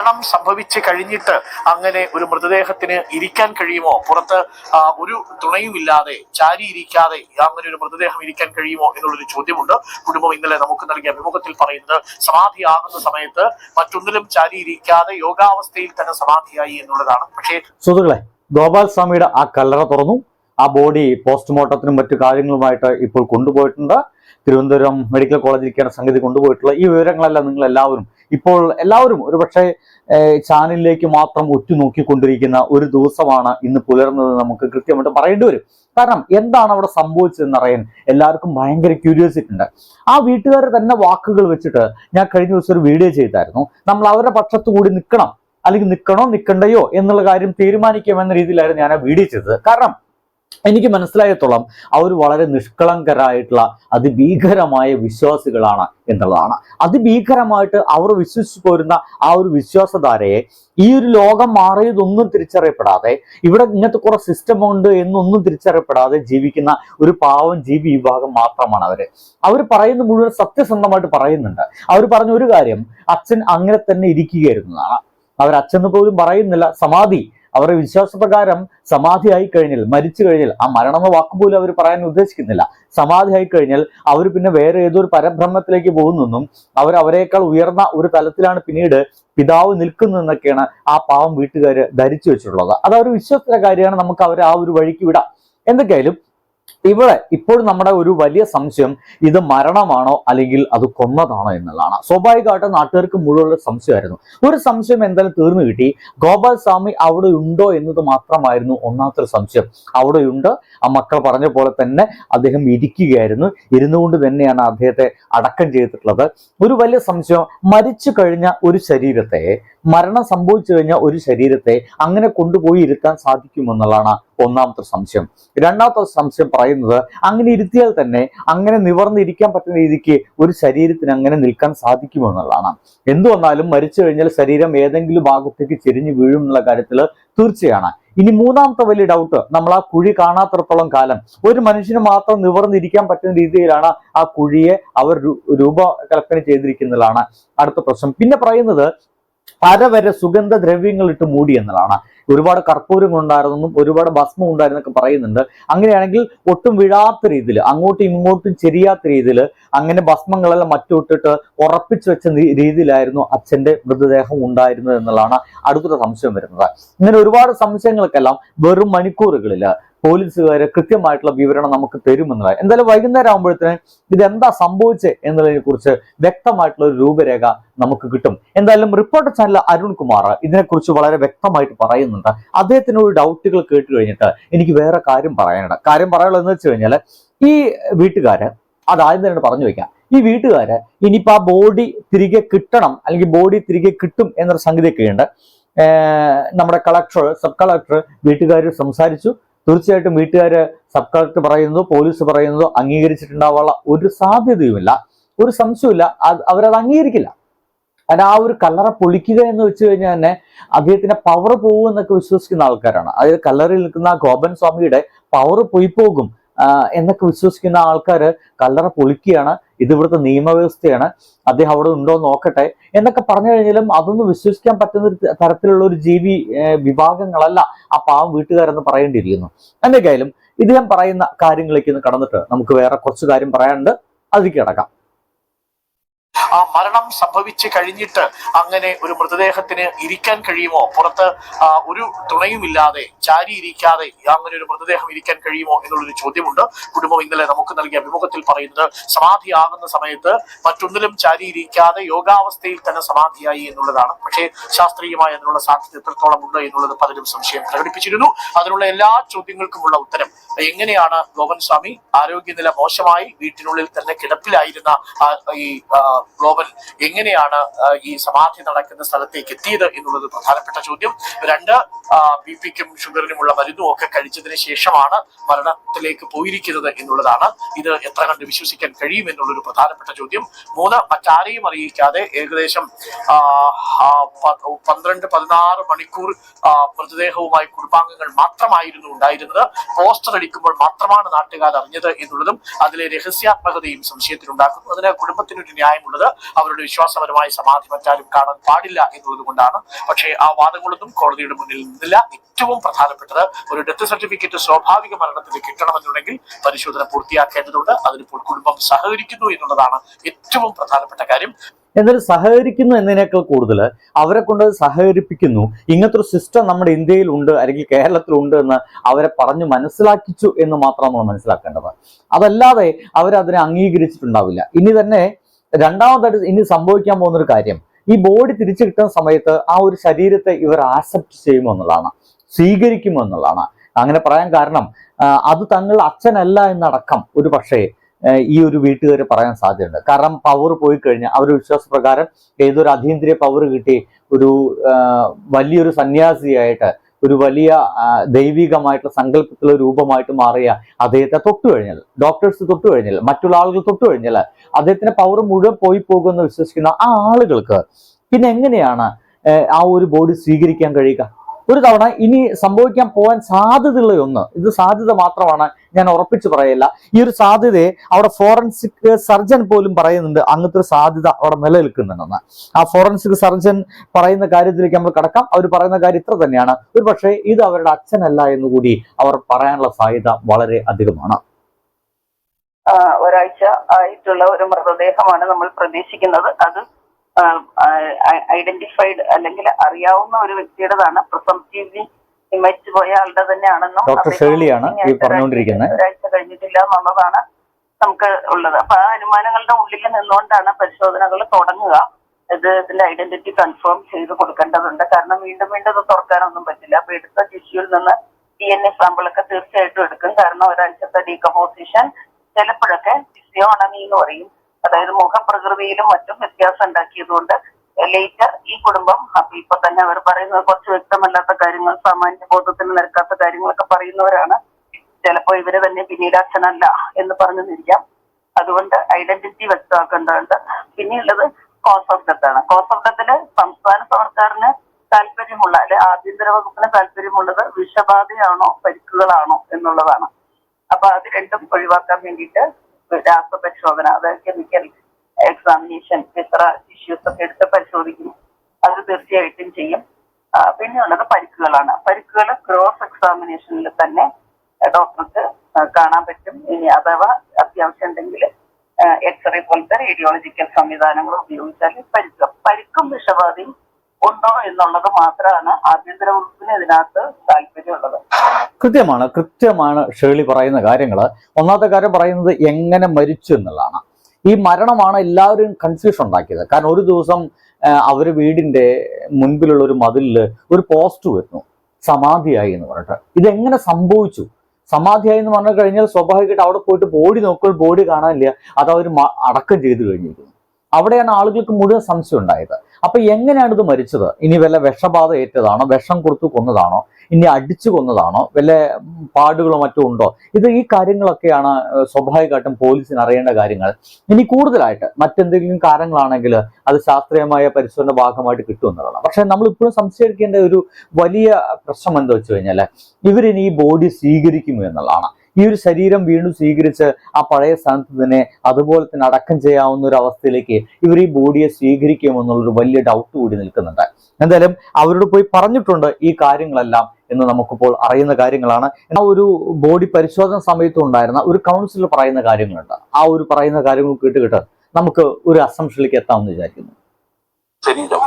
മരണം സംഭവിച്ചു കഴിഞ്ഞിട്ട് അങ്ങനെ ഒരു മൃതദേഹത്തിന് ഇരിക്കാൻ കഴിയുമോ? പുറത്ത് ഒരു തുണയുമില്ലാതെ ചാരി ഇരിക്കാതെ അങ്ങനെ ഒരു മൃതദേഹം ഇരിക്കാൻ കഴിയുമോ എന്നുള്ളൊരു ചോദ്യമുണ്ട്. കുടുംബം ഇന്നലെ നമുക്ക് നൽകിയ അഭിമുഖത്തിൽ പറയുന്നത് സമാധിയാകുന്ന സമയത്ത് മറ്റൊന്നിലും ചാരി ഇരിക്കാതെ യോഗാവസ്ഥയിൽ തന്നെ സമാധിയായി എന്നുള്ളതാണ്. പക്ഷേ സുഹൃത്തുക്കളെ ഗോപാൽ സ്വാമിയുടെ ആ കല്ലറ തുറന്നു. ആ ബോഡി പോസ്റ്റ്മോർട്ടത്തിനും മറ്റു കാര്യങ്ങളുമായിട്ട് ഇപ്പോൾ കൊണ്ടുപോയിട്ടുണ്ട്. തിരുവനന്തപുരം മെഡിക്കൽ കോളേജിലേക്കാണ് സംഗതി കൊണ്ടുപോയിട്ടുള്ള ഈ വിവരങ്ങളെല്ലാം നിങ്ങൾ എല്ലാവരും ഇപ്പോൾ എല്ലാവരും ഒരുപക്ഷെ ചാനലിലേക്ക് മാത്രം ഉറ്റുനോക്കിക്കൊണ്ടിരിക്കുന്ന ഒരു ദിവസമാണ് ഇന്ന് പുലർന്നത് നമുക്ക് കൃത്യമായിട്ട് പറയേണ്ടി വരും. കാരണം എന്താണ് അവിടെ സംഭവിച്ചതെന്ന് അറിയാൻ എല്ലാവർക്കും ഭയങ്കര ക്യൂരിയോസിറ്റി ഉണ്ട്. ആ വീട്ടുകാരെ തന്നെ വാക്കുകൾ വെച്ചിട്ട് ഞാൻ കഴിഞ്ഞ ദിവസം ഒരു വീഡിയോ ചെയ്തായിരുന്നു. നമ്മൾ അവരുടെ പക്ഷത്തു കൂടി നിൽക്കണം. അല്ലെങ്കിൽ നിൽക്കണോ നിൽക്കണ്ടയോ എന്നുള്ള കാര്യം തീരുമാനിക്കാമെന്ന രീതിയിലായിരുന്നു ഞാൻ ആ വീഡിയോ ചെയ്തത്. കാരണം എനിക്ക് മനസ്സിലായത്തോളം അവർ വളരെ നിഷ്കളങ്കരായിട്ടുള്ള അതിഭീകരമായ വിശ്വാസികളാണ് എന്നുള്ളതാണ്. അതിഭീകരമായിട്ട് അവർ വിശ്വസിച്ചു പോരുന്ന ആ ഒരു വിശ്വാസധാരയെ ഈ ഒരു ലോകം മാറിയതൊന്നും തിരിച്ചറിയപ്പെടാതെ ഇവിടെ ഇങ്ങനത്തെ കുറെ സിസ്റ്റം ഉണ്ട് എന്നൊന്നും തിരിച്ചറിയപ്പെടാതെ ജീവിക്കുന്ന ഒരു പാവം ജീവി വിഭാഗം മാത്രമാണ് അവർ. അവർ പറയുന്ന മുഴുവൻ സത്യസന്ധമായിട്ട് പറയുന്നുണ്ട്. അവർ പറഞ്ഞ ഒരു കാര്യം അച്ഛൻ അങ്ങനെ തന്നെ ഇരിക്കുകയായിരുന്നതാണ്. അവർ അച്ഛൻ പോലും പറയുന്നില്ല. സമാധി അവരുടെ വിശ്വാസപ്രകാരം ആയി കഴിഞ്ഞാൽ മരിച്ചു കഴിഞ്ഞാൽ ആ മരണം എന്ന വാക്ക് പോലും അവർ പറയാൻ ഉദ്ദേശിക്കുന്നില്ല. സമാധി ആയി കഴിഞ്ഞാൽ അവർ പിന്നെ വേറെ ഏതോ ഒരു പരബ്രഹ്മത്തിലേക്ക് പോകുന്നെന്നും അവർ അവരെക്കാൾ ഉയർന്ന ഒരു തലത്തിലാണ് പിന്നീട് പിതാവ് നിൽക്കുന്നതെന്നൊക്കെയാണ് ആ പാവം വീട്ടുകാർ ധരിച്ചു വെച്ചിട്ടുള്ളത്. അത് അവർ വിശ്വസിച്ച കാര്യമാണ് നമുക്ക് അവരെ ആ ഒരു വഴിക്ക് വിടാം. എന്തൊക്കെയായാലും ഇവിടെ ഇപ്പോൾ നമ്മുടെ ഒരു വലിയ സംശയം ഇത് മരണമാണോ അല്ലെങ്കിൽ അത് കൊന്നതാണോ എന്നുള്ളതാണ്. സ്വാഭാവികമായിട്ട് നാട്ടുകാർക്ക് മുഴുവൻ സംശയമായിരുന്നു. ഒരു സംശയം എന്തായാലും തീർന്നു കിട്ടി. ഗോപാൽ സ്വാമി അവിടെ ഉണ്ടോ എന്നത് മാത്രമായിരുന്നു ഒന്നാമത്തെ സംശയം. അവിടെ ഉണ്ട്. ആ മക്കൾ പറഞ്ഞ പോലെ തന്നെ അദ്ദേഹം ഇരിക്കുകയായിരുന്നു. ഇരുന്നുകൊണ്ട് തന്നെയാണ് അദ്ദേഹത്തെ അടക്കം ചെയ്തിട്ടുള്ളത്. ഒരു വലിയ സംശയം മരിച്ചു കഴിഞ്ഞ ഒരു ശരീരത്തെ മരണം സംഭവിച്ചു കഴിഞ്ഞ ഒരു ശരീരത്തെ അങ്ങനെ കൊണ്ടുപോയി ഇരുത്താൻ സാധിക്കുമെന്നുള്ളതാണ് ഒന്നാമത്തെ സംശയം. രണ്ടാമത്തെ സംശയം അങ്ങനെ ഇരുത്തിയാൽ തന്നെ അങ്ങനെ നിവർന്നിരിക്കാൻ പറ്റുന്ന രീതിക്ക് ഒരു ശരീരത്തിന് അങ്ങനെ നിൽക്കാൻ സാധിക്കുമെന്നുള്ളതാണ് എന്തു വന്നാലും മരിച്ചു കഴിഞ്ഞാൽ ശരീരം ഏതെങ്കിലും ഭാഗത്തേക്ക് ചെരിഞ്ഞു വീഴും എന്നുള്ള കാര്യത്തിൽ തീർച്ചയാണ്. ഇനി മൂന്നാമത്തെ വലിയ ഡൗട്ട് നമ്മൾ ആ കുഴി കാണാത്തടത്തോളം കാലം ഒരു മനുഷ്യന് മാത്രം നിവർന്നിരിക്കാൻ പറ്റുന്ന രീതിയിലാണ് ആ കുഴിയെ അവർ രൂപ രൂപകൽപ്പന ചെയ്തിരിക്കുന്നതാണ് അടുത്ത പ്രശ്നം. പിന്നെ പറയുന്നത് അര വരെ സുഗന്ധ ദ്രവ്യങ്ങൾ ഇട്ട് മൂടി എന്നതാണ്. ഒരുപാട് കർപ്പൂരം ഉണ്ടായിരുന്നെന്നും ഒരുപാട് ഭസ്മം ഉണ്ടായിരുന്നൊക്കെ പറയുന്നുണ്ട്. അങ്ങനെയാണെങ്കിൽ ഒട്ടും വീഴാത്ത രീതിയിൽ അങ്ങോട്ടും ഇങ്ങോട്ടും ചെരിയാത്ത രീതിയിൽ അങ്ങനെ ഭസ്മങ്ങളെല്ലാം മറ്റുവിട്ടിട്ട് ഉറപ്പിച്ചു വെച്ച രീതിയിലായിരുന്നു അച്ഛന്റെ മൃതദേഹം ഉണ്ടായിരുന്നത് എന്നുള്ളതാണ് അടുത്തൊരു സംശയം വരുന്നത്. ഇങ്ങനെ ഒരുപാട് സംശയങ്ങൾക്കെല്ലാം വെറും മണിക്കൂറുകളിൽ പോലീസുകാര് കൃത്യമായിട്ടുള്ള വിവരണം നമുക്ക് തരുമെന്നുള്ളത്. എന്തായാലും വൈകുന്നേരം ആകുമ്പോഴത്തേന് ഇതെന്താ സംഭവിച്ചത് എന്നതിനെ കുറിച്ച് വ്യക്തമായിട്ടുള്ള ഒരു രൂപരേഖ നമുക്ക് കിട്ടും. എന്തായാലും റിപ്പോർട്ടർ ചാനൽ അരുൺ കുമാർ ഇതിനെക്കുറിച്ച് വളരെ വ്യക്തമായിട്ട് പറയുന്നുണ്ട്. അദ്ദേഹത്തിനോട് ഡൗട്ടുകൾ കേട്ട് കഴിഞ്ഞിട്ട് എനിക്ക് വേറെ കാര്യം പറയാനുണ്ട്. കാര്യം പറയാനുള്ളത് എന്ന് വെച്ച് കഴിഞ്ഞാൽ ഈ വീട്ടുകാര് അതാദ്യം തന്നെ പറഞ്ഞു വെക്കാം ഈ വീട്ടുകാര് ഇനിയിപ്പോ ആ ബോഡി തിരികെ കിട്ടണം അല്ലെങ്കിൽ ബോഡി തിരികെ കിട്ടും എന്നൊരു സംഗതിയൊക്കെ ഉണ്ട് നമ്മുടെ കളക്ടർ സബ് കളക്ടർ വീട്ടുകാർ സംസാരിച്ചു. തീർച്ചയായിട്ടും വീട്ടുകാര് സബ് കളക്ടർ പറയുന്നതോ പോലീസ് പറയുന്നതോ അംഗീകരിച്ചിട്ടുണ്ടാവാനുള്ള ഒരു സാധ്യതയുമില്ല. ഒരു സംശയമില്ല അവരത് അംഗീകരിക്കില്ല. കാരണം ആ ഒരു കല്ലറ പൊളിക്കുക എന്ന് വെച്ച് കഴിഞ്ഞാൽ തന്നെ അദ്ദേഹത്തിന്റെ പവർ പോകും എന്നൊക്കെ വിശ്വസിക്കുന്ന ആൾക്കാരാണ്. അതായത് കല്ലറിൽ നിൽക്കുന്ന ഗോപൻ സ്വാമിയുടെ പവർ പോയി പോകും എന്നൊക്കെ വിശ്വസിക്കുന്ന ആൾക്കാർ കല്ലറ പൊളിക്കുകയാണ്. ഇത് ഇവിടുത്തെ നിയമവ്യവസ്ഥയാണ്. അദ്ദേഹം അവിടെ ഉണ്ടോ നോക്കട്ടെ. എന്നൊക്കെ പറഞ്ഞു കഴിഞ്ഞാലും അതൊന്നും വിശ്വസിക്കാൻ പറ്റുന്ന തരത്തിലുള്ള ഒരു ജീവി വിഭാഗങ്ങളല്ല ആ പാവം വീട്ടുകാരെന്ന് പറയേണ്ടിയിരിക്കുന്നു. എന്തൊക്കെയായാലും ഇദ്ദേഹം പറയുന്ന കാര്യങ്ങളിലേക്ക് കടന്നിട്ട് നമുക്ക് വേറെ കുറച്ച് കാര്യം പറയാനുണ്ട്. അതിലേക്ക് കിടക്കാം. ആ മരണം സംഭവിച്ചു കഴിഞ്ഞിട്ട് അങ്ങനെ ഒരു മൃതദേഹത്തിന് ഇരിക്കാൻ കഴിയുമോ? പുറത്ത് ഒരു തുണയുമില്ലാതെ ചാരി ഇരിക്കാതെ അങ്ങനെ ഒരു മൃതദേഹം ഇരിക്കാൻ കഴിയുമോ എന്നുള്ളൊരു ചോദ്യമുണ്ട്. കുടുംബം ഇന്നലെ നമുക്ക് നൽകിയ അഭിമുഖത്തിൽ പറയുന്നത് സമാധിയാകുന്ന സമയത്ത് മറ്റൊന്നിലും ചാരി ഇരിക്കാതെ യോഗാവസ്ഥയിൽ തന്നെ സമാധിയായി എന്നുള്ളതാണ്. പക്ഷേ ശാസ്ത്രീയമായി അതിനുള്ള സാധ്യത എത്രത്തോളം ഉണ്ട് എന്നുള്ളത് പലരും സംശയം പ്രകടിപ്പിച്ചിരുന്നു. അതിനുള്ള എല്ലാ ചോദ്യങ്ങൾക്കുമുള്ള ഉത്തരം എങ്ങനെയാണ് ഗോപൻ സ്വാമി ആരോഗ്യനില മോശമായി വീട്ടിനുള്ളിൽ തന്നെ കിടപ്പിലായിരുന്ന ഈ ഗോപൻ എങ്ങനെയാണ് ഈ സമാധി നടക്കുന്ന സ്ഥലത്തേക്ക് എത്തിയത് എന്നുള്ളത് പ്രധാനപ്പെട്ട ചോദ്യം. രണ്ട് ബി പിക്കും ഷുഗറിനുമുള്ള മരുന്നും ഒക്കെ കഴിച്ചതിന് ശേഷമാണ് മരണത്തിലേക്ക് പോയിരിക്കുന്നത് എന്നുള്ളതാണ്. ഇത് എത്ര കണ്ട് വിശ്വസിക്കാൻ കഴിയും എന്നുള്ളൊരു പ്രധാനപ്പെട്ട ചോദ്യം. മൂന്ന് മറ്റാരെയും അറിയിക്കാതെ ഏകദേശം പന്ത്രണ്ട് പതിനാറ് മണിക്കൂർ മൃതദേഹവുമായി കുടുംബാംഗങ്ങൾ മാത്രമായിരുന്നു ഉണ്ടായിരുന്നത്. പോസ്റ്റർ അടിക്കുമ്പോൾ മാത്രമാണ് നാട്ടുകാർ അറിഞ്ഞത് എന്നുള്ളതും അതിലെ രഹസ്യാത്മകതയും സംശയത്തിലുണ്ടാക്കുന്നു. അതിന് കുടുംബത്തിനൊരു ന്യായമുള്ളത് അവരുടെ വിശ്വാസപരമായ സമാധി മറ്റാരും കാണാൻ പാടില്ല എന്നുള്ളത് കൊണ്ടാണ്. പക്ഷേ ആ വാദങ്ങളൊന്നും കോടതിയുടെ മുന്നിൽ നിന്നില്ല. ഏറ്റവും പ്രധാനപ്പെട്ടത് ഒരു ഡെത്ത് സർട്ടിഫിക്കറ്റ് സ്വാഭാവിക മരണത്തിന് കിട്ടണമെന്നുണ്ടെങ്കിൽ പരിശോധന പൂർത്തിയാക്കേണ്ടതുണ്ട്. അതിനിപ്പോൾ കുടുംബം സഹകരിക്കുന്നു എന്നുള്ളതാണ് ഏറ്റവും പ്രധാനപ്പെട്ട കാര്യം. എന്നാൽ സഹകരിക്കുന്നു എന്നതിനേക്കാൾ കൂടുതൽ അവരെ കൊണ്ട് സഹകരിപ്പിക്കുന്നു. ഇങ്ങനത്തെ ഒരു സിസ്റ്റം നമ്മുടെ ഇന്ത്യയിൽ ഉണ്ട് അല്ലെങ്കിൽ കേരളത്തിലുണ്ട് എന്ന് അവരെ പറഞ്ഞു മനസ്സിലാക്കിച്ചു എന്ന് മാത്രം നമ്മൾ മനസ്സിലാക്കേണ്ടത്. അതല്ലാതെ അവരതിനെ അംഗീകരിച്ചിട്ടുണ്ടാവില്ല. ഇനി തന്നെ രണ്ടാമതായിട്ട് ഇനി സംഭവിക്കാൻ പോകുന്ന ഒരു കാര്യം ഈ ബോഡി തിരിച്ചു കിട്ടുന്ന സമയത്ത് ആ ഒരു ശരീരത്തെ ഇവർ ആക്സെപ്റ്റ് ചെയ്യുമെന്നുള്ളതാണ് എന്നുള്ളതാണ് സ്വീകരിക്കുമോ എന്നുള്ളതാണ്. അങ്ങനെ പറയാൻ കാരണം അത് തങ്ങൾ അച്ഛനല്ല എന്നടക്കം ഒരു പക്ഷേ ഈ ഒരു വീട്ടുകാർ പറയാൻ സാധ്യതയുണ്ട്. കാരണം പവർ പോയി കഴിഞ്ഞാൽ അവരുടെ വിശ്വാസപ്രകാരം ഏതൊരു അതീന്ദ്രിയ പവർ കിട്ടി ഒരു വലിയൊരു സന്യാസിയായിട്ട് ഒരു വലിയ ദൈവികമായിട്ടുള്ള സങ്കല്പത്തിലുള്ള രൂപമായിട്ട് മാറിയ അദ്ദേഹത്തെ തൊട്ടു കഴിഞ്ഞാൽ ഡോക്ടേഴ്സ് തൊട്ടു കഴിഞ്ഞാൽ മറ്റുള്ള ആളുകൾ തൊട്ടു കഴിഞ്ഞാൽ അദ്ദേഹത്തിന്റെ പവർ മുഴുവൻ പോയി പോകുമെന്ന് വിശ്വസിക്കുന്ന ആ ആളുകൾക്ക് പിന്നെ എങ്ങനെയാണ് ആ, ഒരു ബോഡി സ്വീകരിക്കാൻ കഴിയുക? ഒരു തവണ ഇനി സംഭവിക്കാൻ പോകാൻ സാധ്യതയുള്ള ഒന്ന് ഇത് സാധ്യത മാത്രമാണ് ഞാൻ ഉറപ്പിച്ചു പറയില്ല. ഈ ഒരു സാധ്യതയെ അവിടെ ഫോറൻസിക് സർജൻ പോലും പറയുന്നുണ്ട് അങ്ങനത്തെ ഒരു സാധ്യത അവിടെ നിലനിൽക്കുന്നുണ്ടെന്ന്. ആ ഫോറൻസിക് സർജൻ പറയുന്ന കാര്യത്തിലേക്ക് നമ്മൾ കടക്കാം. അവർ പറയുന്ന കാര്യം ഇത്ര തന്നെയാണ്. ഒരു പക്ഷേ ഇത് അവരുടെ അച്ഛനല്ല എന്ന് കൂടി അവർ പറയാനുള്ള സാധ്യത വളരെ അധികമാണ്. ഒരാഴ്ച ആയിട്ടുള്ള ഒരു മൃതദേഹമാണ് നമ്മൾ പ്രതീക്ഷിക്കുന്നത്. അത് ഐഡന്റിഫൈഡ് അല്ലെങ്കിൽ അറിയാവുന്ന ഒരു വ്യക്തിയുടേതാണ്. പ്രസംറ്റീവ്ലി മരിച്ചു പോയ ആളുടെ തന്നെയാണെന്നും ഡോക്ടർ അദ്ദേഹം ഷേർലിയാണ് ഈ ഒരാഴ്ച പറഞ്ഞുകൊണ്ടിരിക്കുന്നത്. ഒരാഴ്ച കഴിഞ്ഞിട്ടില്ല എന്നുള്ളതാണ് നമുക്ക് ഉള്ളത്. അപ്പൊ ആ അനുമാനങ്ങളുടെ ഉള്ളിൽ നിന്നുകൊണ്ടാണ് പരിശോധനകൾ തുടങ്ങുക. ഇത് ഇതിന്റെ ഐഡന്റിറ്റി കൺഫേം ചെയ്ത് കൊടുക്കേണ്ടതുണ്ട്. കാരണം വീണ്ടും വീണ്ടും ഇത് തുറക്കാനൊന്നും പറ്റില്ല. അപ്പൊ എടുത്ത ടിഷ്യൂവിൽ നിന്ന് ഡി എൻ എ സാമ്പിളൊക്കെ തീർച്ചയായിട്ടും എടുക്കും. കാരണം ഒരാഴ്ചത്തെ ഡീകമ്പോസിഷൻ ചിലപ്പോഴൊക്കെ ഫിസിയോണമി എന്ന് പറയും. അതായത് മുഖപ്രകൃതിയിലും മറ്റും വ്യത്യാസം ഉണ്ടാക്കിയതുകൊണ്ട് ലേറ്റർ ഈ കുടുംബം അപ്പൊ ഇപ്പൊ തന്നെ അവർ പറയുന്നത് കുറച്ച് വ്യക്തമല്ലാത്ത കാര്യങ്ങൾ സാമാന്യ ബോധത്തിന് നിരക്കാത്ത കാര്യങ്ങളൊക്കെ പറയുന്നവരാണ്. ചിലപ്പോ ഇവർ തന്നെ പിന്നീട് അച്ഛനല്ല എന്ന് പറഞ്ഞു നിൽക്കാം അതുകൊണ്ട് ഐഡന്റിറ്റി വ്യക്തമാക്കേണ്ടതുണ്ട്. പിന്നെയുള്ളത് കോസ് ഓഫ് ഡെത്ത് ആണ്. കോസ് ഓഫ് ഡെത്തിൽ സംസ്ഥാന സർക്കാരിന് താല്പര്യമുള്ള അല്ലെ ആഭ്യന്തര വകുപ്പിന് താല്പര്യമുള്ളത് വിഷബാധയാണോ പരിക്കുകളാണോ എന്നുള്ളതാണ്. അപ്പൊ അത് രണ്ടും ഒഴിവാക്കാൻ വേണ്ടിയിട്ട് രാസപരിശോധന അതായത് കെമിക്കൽ എക്സാമിനേഷൻ എത്ര ഇഷ്യൂസ് ഒക്കെ എടുത്ത് പരിശോധിക്കും അത് തീർച്ചയായിട്ടും ചെയ്യും. പിന്നെ ഉള്ളത് പരിക്കുകളാണ്. പരിക്കുകൾ ക്രോസ് എക്സാമിനേഷനിൽ തന്നെ ഡോക്ടർക്ക് കാണാൻ പറ്റും. ഇനി അഥവാ അത്യാവശ്യം ഉണ്ടെങ്കിൽ എക്സ്റേ പോലത്തെ റേഡിയോളജിക്കൽ സംവിധാനങ്ങൾ ഉപയോഗിച്ചാൽ പരിക്കും. പരിക്കും വിഷബാധയും ഉണ്ടോ എന്നുള്ളത് മാത്രമാണ് ആഭ്യന്തര വകുപ്പിന് ഇതിനകത്ത് താല്പര്യമുള്ളത്. കൃത്യമാണ് കൃത്യമാണ് ഷേളി പറയുന്ന കാര്യങ്ങൾ ഒന്നാമത്തെ കാര്യം പറയുന്നത് എങ്ങനെ മരിച്ചു എന്നുള്ളതാണ്. ഈ മരണമാണ് എല്ലാവരും കൺഫ്യൂഷൻ ഉണ്ടാക്കിയത്. കാരണം ഒരു ദിവസം അവർ വീടിന്റെ മുൻപിലുള്ള ഒരു മതിലിൽ ഒരു പോസ്റ്റ് വരുന്നു. സമാധിയായി എന്ന് പറഞ്ഞിട്ട്. ഇതെങ്ങനെ സംഭവിച്ചു? സമാധിയായി എന്ന് പറഞ്ഞു കഴിഞ്ഞാൽ സ്വാഭാവികമായിട്ട് അവിടെ പോയിട്ട് ബോഡി നോക്കുമ്പോൾ ബോഡി കാണാനില്ല. അത് അവർ അടക്കം ചെയ്തു കഴിഞ്ഞിരിക്കുന്നു. അവിടെയാണ് ആളുകൾക്ക് മുഴുവൻ സംശയം ഉണ്ടായത്. അപ്പൊ എങ്ങനെയാണ് ഇത് മരിച്ചത്? ഇനി വല്ല വിഷബാധ ഏറ്റതാണോ? വിഷം കൊടുത്തു കൊന്നതാണോ? ഇനി അടിച്ചു കൊന്നതാണോ? വല്ല പാടുകളോ മറ്റോ ഉണ്ടോ? ഇത് ഈ കാര്യങ്ങളൊക്കെയാണ് സ്വാഭാവികമായിട്ടും പോലീസിന് അറിയേണ്ട കാര്യങ്ങൾ. ഇനി കൂടുതലായിട്ട് മറ്റെന്തെങ്കിലും കാരണങ്ങളാണെങ്കിൽ അത് ശാസ്ത്രീയമായ പരിശോധന ഭാഗമായിട്ട് കിട്ടുമെന്നുള്ളതാണ്. പക്ഷെ നമ്മൾ ഇപ്പോഴും സംശയിക്കേണ്ട ഒരു വലിയ പ്രശ്നം എന്താ വെച്ച് കഴിഞ്ഞാൽ ഇവരിനി ഈ ബോഡി സ്വീകരിക്കുമോ എന്നുള്ളതാണ്. ഈ ഒരു ശരീരം വീണ്ടും സ്വീകരിച്ച് ആ പഴയ സ്ഥാനത്ത് തന്നെ അതുപോലെ തന്നെ അടക്കം ചെയ്യാവുന്ന ഒരു അവസ്ഥയിലേക്ക് ഇവർ ഈ ബോഡിയെ സ്വീകരിക്കുമെന്നുള്ളൊരു വലിയ ഡൗട്ട് കൂടി നിൽക്കുന്നുണ്ട്. എന്തായാലും അവരോട് പോയി പറഞ്ഞിട്ടുണ്ട് ഈ കാര്യങ്ങളെല്ലാം എന്ന് നമുക്കിപ്പോൾ അറിയുന്ന കാര്യങ്ങളാണ്. ആ ഒരു ബോഡി പരിശോധന സമയത്തും ഉണ്ടായിരുന്ന ഒരു കൗൺസിലർ പറയുന്ന കാര്യങ്ങളുണ്ട്. ആ ഒരു പറയുന്ന കാര്യങ്ങൾ കേട്ട് കേട്ട് നമുക്ക് ഒരു അസംഷനിലേക്ക് എത്താമെന്ന് വിചാരിക്കുന്നു. ശരീരം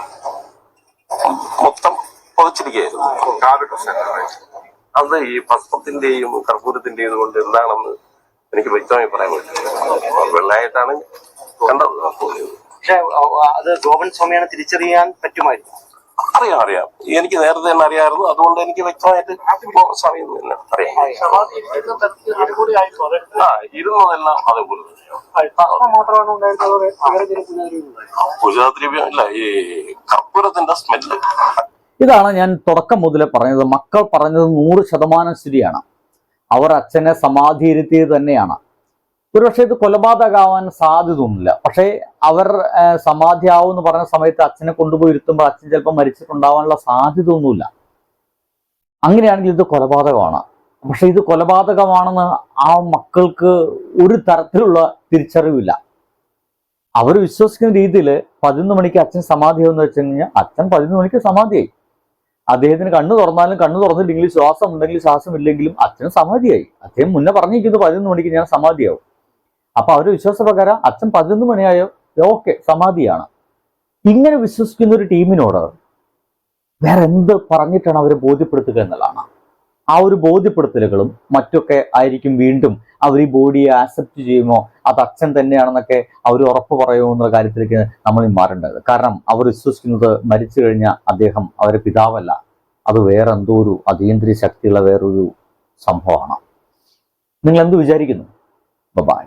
മൊത്തം പുതച്ചിരിക്കുകയായിരുന്നു. അത് ഈ ഭസ്മത്തിന്റെയും കർപ്പൂരത്തിന്റെയും കൊണ്ട് എന്താണെന്ന് എനിക്ക് വ്യക്തമായി പറയാൻ പറ്റില്ല. വെള്ളായിട്ടാണ് കണ്ടത്. പക്ഷേ അത് ഗോപൻ സ്വാമിയാണ് തിരിച്ചറിയാൻ പറ്റുമായിരുന്നു. അറിയാം അറിയാം. എനിക്ക് നേരത്തെ തന്നെ അറിയാമായിരുന്നു. അതുകൊണ്ട് എനിക്ക് വ്യക്തമായിട്ട് സ്വാമി അറിയാം. ആ ഇരുന്നതെല്ലാം അതേപോലെ ഗുജറാത്തി ഇല്ല ഈ കർപ്പൂരത്തിന്റെ സ്മെല്ല് ഇതാണ് ഞാൻ തുടക്കം മുതലേ പറഞ്ഞത്. മക്കൾ പറഞ്ഞത് നൂറ് ശതമാനം ശരിയാണ്. അവർ അച്ഛനെ സമാധിയിരുത്തിയത് തന്നെയാണ്. ഒരുപക്ഷെ ഇത് കൊലപാതകമാവാൻ സാധ്യതയൊന്നുമില്ല. പക്ഷേ അവർ സമാധിയാവും എന്ന് പറഞ്ഞ സമയത്ത് അച്ഛനെ കൊണ്ടുപോയി ഇരുത്തുമ്പോൾ അച്ഛൻ ചിലപ്പോൾ മരിച്ചിട്ടുണ്ടാവാനുള്ള സാധ്യത ഒന്നുമില്ല അങ്ങനെയാണെങ്കിൽ ഇത് കൊലപാതകമാണ്. പക്ഷെ ഇത് കൊലപാതകമാണെന്ന് ആ മക്കൾക്ക് ഒരു തരത്തിലുള്ള തിരിച്ചറിവില്ല. അവർ വിശ്വസിക്കുന്ന രീതിയിൽ പതിനൊന്ന് മണിക്ക് അച്ഛൻ സമാധിയാവെന്ന് വെച്ച് കഴിഞ്ഞാൽ അച്ഛൻ പതിനൊന്ന് മണിക്ക് സമാധിയായി. അദ്ദേഹത്തിന് കണ്ണു തുറന്നാലും കണ്ണു തുറന്നില്ലെങ്കിൽ ശ്വാസം ഉണ്ടെങ്കിൽ ശ്വാസം ഇല്ലെങ്കിലും അച്ഛൻ സമാധിയായി. അദ്ദേഹം മുന്നേ പറഞ്ഞിരിക്കുന്നു പതിനൊന്ന് മണിക്ക് ഞാൻ സമാധിയാവും. അപ്പൊ അവരുടെ വിശ്വാസപ്രകാരം അച്ഛൻ പതിനൊന്ന് മണിയായോ ഓക്കെ സമാധിയാണ്. ഇങ്ങനെ വിശ്വസിക്കുന്ന ഒരു ടീമിനോട് വേറെ എന്ത് പറഞ്ഞിട്ടാണ് അവരെ ബോധ്യപ്പെടുത്തുക എന്നുള്ളതാണ്. ആ ഒരു ബോധ്യപ്പെടുത്തലുകളും മറ്റൊക്കെ ആയിരിക്കും വീണ്ടും അവർ ഈ ബോഡിയെ ആക്സെപ്റ്റ് ചെയ്യുമോ? അത് അച്ഛൻ തന്നെയാണെന്നൊക്കെ അവർ ഉറപ്പ് പറയുമോ എന്നുള്ള കാര്യത്തിലേക്ക് നമ്മൾ മാറേണ്ടത്. കാരണം അവർ വിശ്വസിക്കുന്നത് മരിച്ചു കഴിഞ്ഞ അദ്ദേഹം അവരെ പിതാവല്ല. അത് വേറെ എന്തോ ഒരു അതീന്ദ്രിയ ശക്തിയുള്ള വേറൊരു സംഭവമാണ്. നിങ്ങൾ എന്ത് വിചാരിക്കുന്നു? ബൈ